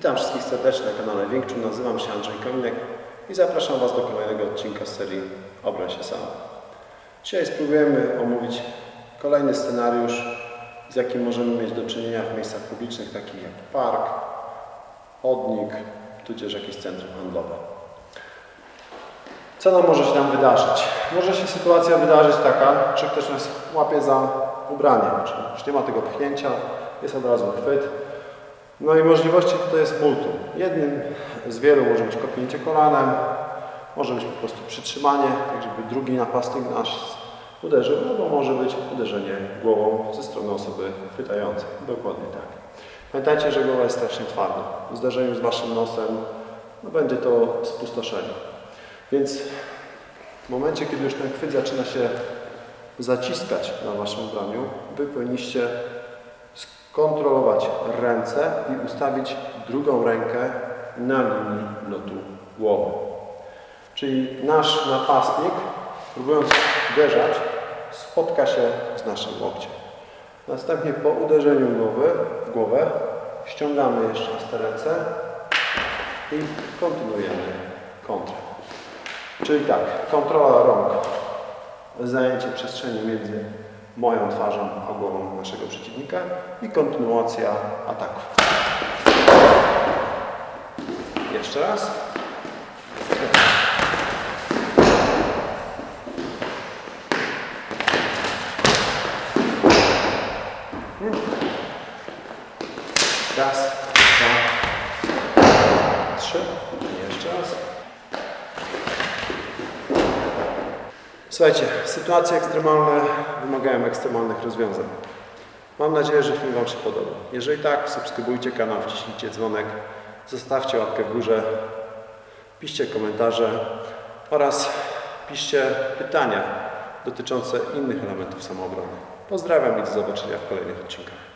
Witam wszystkich serdecznie na kanale Większym. Nazywam się Andrzej Kominek i zapraszam Was do kolejnego odcinka serii Obroń się sam. Dzisiaj spróbujemy omówić kolejny scenariusz, z jakim możemy mieć do czynienia w miejscach publicznych, takich jak park, chodnik, tudzież jakieś centrum handlowe. Co nam może się tam wydarzyć? Może się sytuacja wydarzyć taka, że ktoś nas łapie za ubranie, czyli już nie ma tego pchnięcia, jest od razu chwyt. No i możliwości tutaj jest multum. Jednym z wielu może być kopnięcie kolanem, może być po prostu przytrzymanie, tak żeby drugi napastnik nas uderzył, albo może być uderzenie głową ze strony osoby chwytającej. Dokładnie tak. Pamiętajcie, że głowa jest strasznie twarda. W zdarzeniu z Waszym nosem no będzie to spustoszenie. Więc w momencie, kiedy już ten chwyt zaczyna się zaciskać na Waszym ubraniu, Wy powinniście skontrolować ręce i ustawić drugą rękę na linii lotu głowy. Czyli nasz napastnik, próbując uderzać, spotka się z naszym łokciem. Następnie po uderzeniu głowy, w głowę ściągamy jeszcze raz te ręce i kontynuujemy kontrę. Czyli tak, kontrola rąk, zajęcie przestrzeni między moją twarzą a głową naszego przeciwnika i kontynuacja ataku. Jeszcze raz. Raz, dwa, trzy. Jeszcze raz. Słuchajcie, sytuacje ekstremalne wymagają ekstremalnych rozwiązań. Mam nadzieję, że film Wam się podoba. Jeżeli tak, subskrybujcie kanał, wciśnijcie dzwonek, zostawcie łapkę w górze, piszcie komentarze oraz piszcie pytania dotyczące innych elementów samoobrony. Pozdrawiam i do zobaczenia w kolejnych odcinkach.